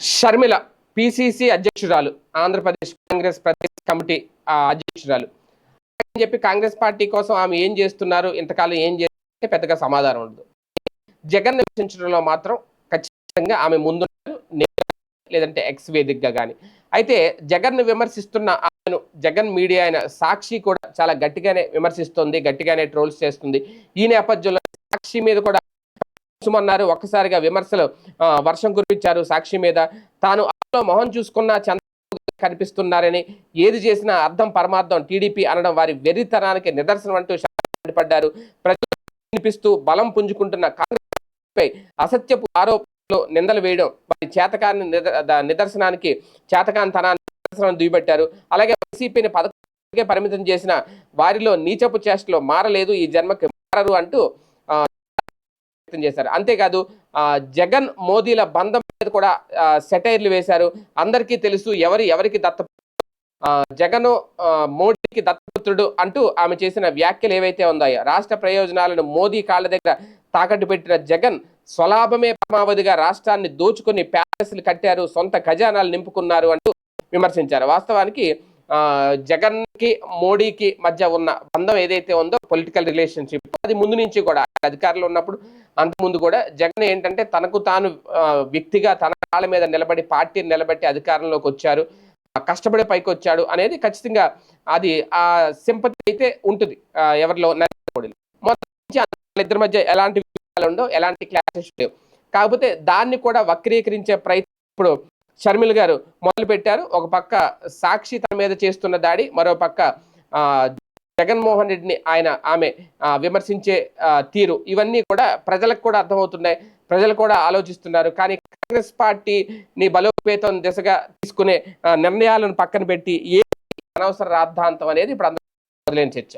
Sharmila PCC అధ్యక్షురాలు Andhra Pradesh Congress Pradesh committee అధ్యక్షురాలు. అని చెప్పి కాంగ్రెస్ పార్టీ కోసం ఆమె ఏం చేస్తున్నారు ఇంతకాలం ఏం చేస్తే పెద్దగా సమాధానం ఉండదు. జగన్ విమర్శించడంలో మాత్రం ఖచ్చితంగా ఆమె ముందు లేదంటే ఎక్స్ వేదికగా కానీ అయితే జగన్ను విమర్శిస్తున్న ఆమెను జగన్ మీడియా అయిన సాక్షి కూడా చాలా గట్టిగానే విమర్శిస్తుంది గట్టిగానే ట్రోల్స్ చేస్తుంది. ఈ నేపథ్యంలో సాక్షి మీద కూడా అన్నారు ఒక్కసారిగా విమర్శలు వర్షం కురిపించారు సాక్షి మీద. తాను అందులో మొహం చూసుకున్న చంద్రబాబు కనిపిస్తున్నారని ఏది చేసినా అర్థం పరమార్థం టీడీపీ అనడం వారి వెర్రితనానికి నిదర్శనం అంటూ పడ్డారు. ప్రజలు వినిపిస్తూ బలం పుంజుకుంటున్న కాంగ్రెస్ అసత్యపు ఆరోపణలు నిందలు వేయడం వారి చేతకాని నిదర్శనానికి చేతకాంతనాన్ని నిదర్శనం దుయ్యబట్టారు. అలాగే వైసీపీని పథకాలకే పరిమితం చేసిన వారిలో నీచపు చేష్టలు మారలేదు ఈ జన్మకి మారరు అంటూ వ్యక్తం చేశారు. అంతేకాదు ఆ, జగన్ మోదీల బంధం మీద కూడా సెటైర్లు వేశారు. అందరికీ తెలుసు ఎవరు ఎవరికి దత్త ఆ, జగన్ మోడీకి దత్తపుత్రుడు అంటూ ఆమె చేసిన వ్యాఖ్యలు ఏవైతే ఉన్నాయో రాష్ట్ర ప్రయోజనాలను మోదీ కాళ్ళ దగ్గర తాకట్టు పెట్టిన జగన్ స్వలాభమే పరమావధిగా రాష్ట్రాన్ని దోచుకుని ప్యాలెస్లు కట్టారు సొంత ఖజానాలు నింపుకున్నారు అంటూ విమర్శించారు. వాస్తవానికి ఆ, జగన్కి మోడీకి మధ్య ఉన్న బంధం ఏదైతే ఉందో పొలిటికల్ రిలేషన్షిప్ అది ముందు నుంచి కూడా అధికారంలో ఉన్నప్పుడు అంతకుముందు ముందు కూడా జగన్ ఏంటంటే తనకు తాను వ్యక్తిగా తన కాళ్ళ మీద నిలబడి పార్టీని నిలబెట్టి అధికారంలోకి వచ్చారు. కష్టపడే కష్టపడి పైకి వచ్చాడు అనేది ఖచ్చితంగా అది ఆ సింపతి అయితే ఉంటుంది. ఎవరిలో నరేంద్ర మొత్తం ఇద్దరి మధ్య ఎలాంటి ఉండవు ఎలాంటి క్లాసెస్ లేవు. కాకపోతే దాన్ని కూడా వక్రీకరించే ప్రయత్నం ఇప్పుడు షర్మిల్ గారు మొదలు పెట్టారు ఒక పక్క సాక్షి తన మీద చేస్తున్న దాడి మరో పక్క ఆ, జగన్మోహన్ రెడ్డిని ఆయన ఆమె విమర్శించే తీరు ఇవన్నీ కూడా ప్రజలకు కూడా అర్థమవుతున్నాయి. ప్రజలు కూడా ఆలోచిస్తున్నారు. కానీ కాంగ్రెస్ పార్టీని బలోపేతం దిశగా తీసుకునే నిర్ణయాలను పక్కన పెట్టి ఏ అనవసర రాద్ధాంతం అనేది ఇప్పుడు అందరూ మొదలైన చర్చ.